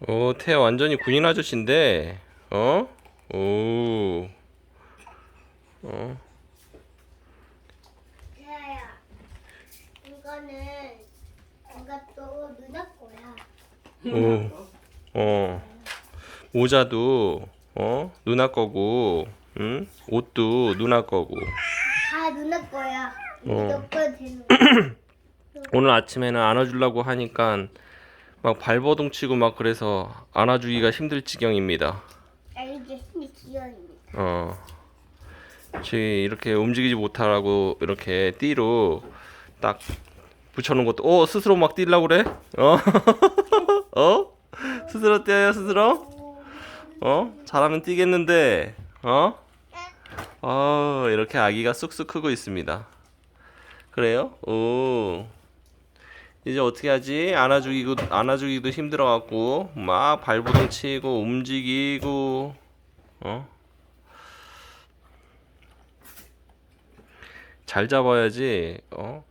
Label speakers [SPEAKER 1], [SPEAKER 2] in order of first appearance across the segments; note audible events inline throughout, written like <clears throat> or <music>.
[SPEAKER 1] 오, 태 완전히 군인 아저씨인데, 어? 오, 어,
[SPEAKER 2] 태아야, 이거는 이것도 누나 거야.
[SPEAKER 1] 오, 어. 모자도, 어? 누나 거고, 응? 옷도 누나 거고.
[SPEAKER 2] 다 누나 거야.
[SPEAKER 1] 어.
[SPEAKER 2] 이거 되는 거. <clears throat>
[SPEAKER 1] 오늘 아침에는 안아주려고 하니까 막 발버둥 치고 막 그래서 안아주기가 힘들 지경입니다.
[SPEAKER 2] 아, 이게 힘이 기억입니다.
[SPEAKER 1] 어. 지금 이렇게 움직이지 못하라고 이렇게 띠로 딱 붙여놓은 것도 어 스스로 막 뛰려고 그래? 어? <laughs> 어? 스스로 뛰어요 스스로? 어? 잘하면 뛰겠는데 어? 어 이렇게 아기가 쑥쑥 크고 있습니다. 그래요? 오. 이제 어떻게 하지? 안아주기도 안아주기도 힘들어 갖고 막 발버둥 치고 움직이고 어? 잘 잡아야지 어?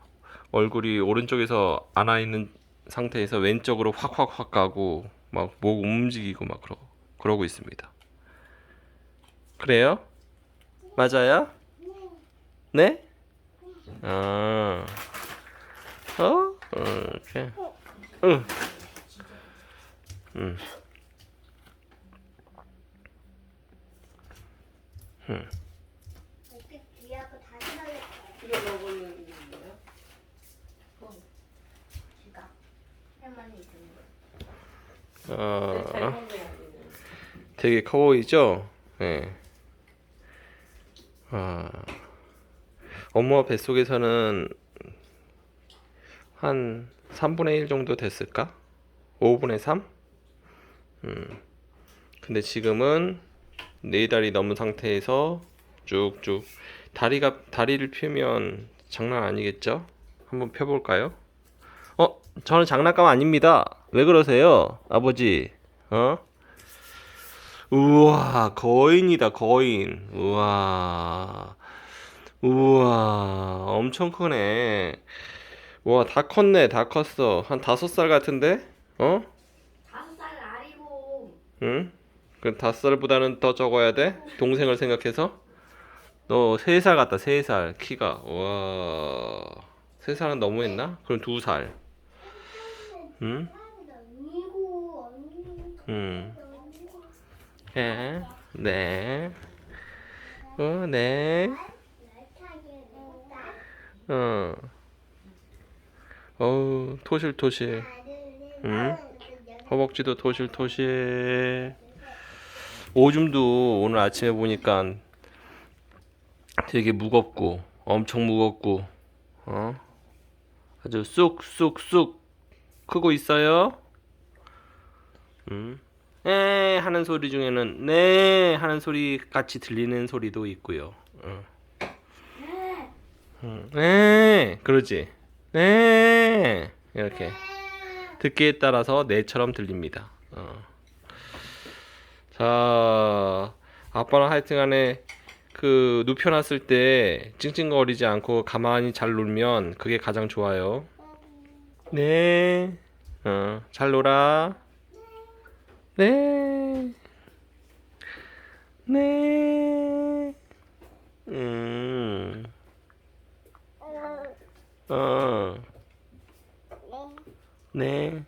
[SPEAKER 1] 얼굴이 오른쪽에서 안아 있는 상태에서 왼쪽으로 확확확 가고 막 목 움직이고 막 그러, 그러고 있습니다. 그래요? 맞아요? 네? 아, 어? 어, 이렇게. 응. 응.
[SPEAKER 3] 먹어야 되는.
[SPEAKER 1] 되게 커 보이죠? 네. 아, 엄마 뱃속에서는 한 3분의 1 정도 됐을까? 5분의 3? 음. 근데 지금은 네 달이 넘은 상태에서 쭉쭉 다리가 다리를 펴면 장난 아니겠죠? 한번 펴볼까요? 어, 저는 장난감 아닙니다. 왜 그러세요, 아버지? 어? 우와, 거인이다, 거인. 우와. 우와, 엄청 크네. 와, 다 컸네, 다 컸어. 한 다섯 살 같은데? 어?
[SPEAKER 2] 다섯 살 아니고
[SPEAKER 1] 응? 그 다섯 살보다는 더 적어야 돼? 동생을 생각해서? 너 세 살 같다, 세 살. 키가. 와. 세 살은 너무했나? 그럼 두 살. 응?
[SPEAKER 2] 언니.
[SPEAKER 1] 응. 예, 네. 어, 네. 어. 어우, 토실토실. 응? 허벅지도 토실토실. 오줌도 오늘 아침에 보니까 되게 무겁고, 엄청 무겁고, 어? 아주 쑥쑥쑥 크고 있어요. 음. 에 하는 소리 중에는 네 하는 소리 같이 들리는 소리도 있고요. 어. 음, 네, 그러지. 네, 이렇게 듣기에 따라서 네처럼 들립니다. 어. 자, 아빠는 하여튼간에 그 눕혀놨을 때 찡찡거리지 않고 가만히 잘 놀면 그게 가장 좋아요. 네, 어, 잘 놀아. 네. 네. 음. 어. 네.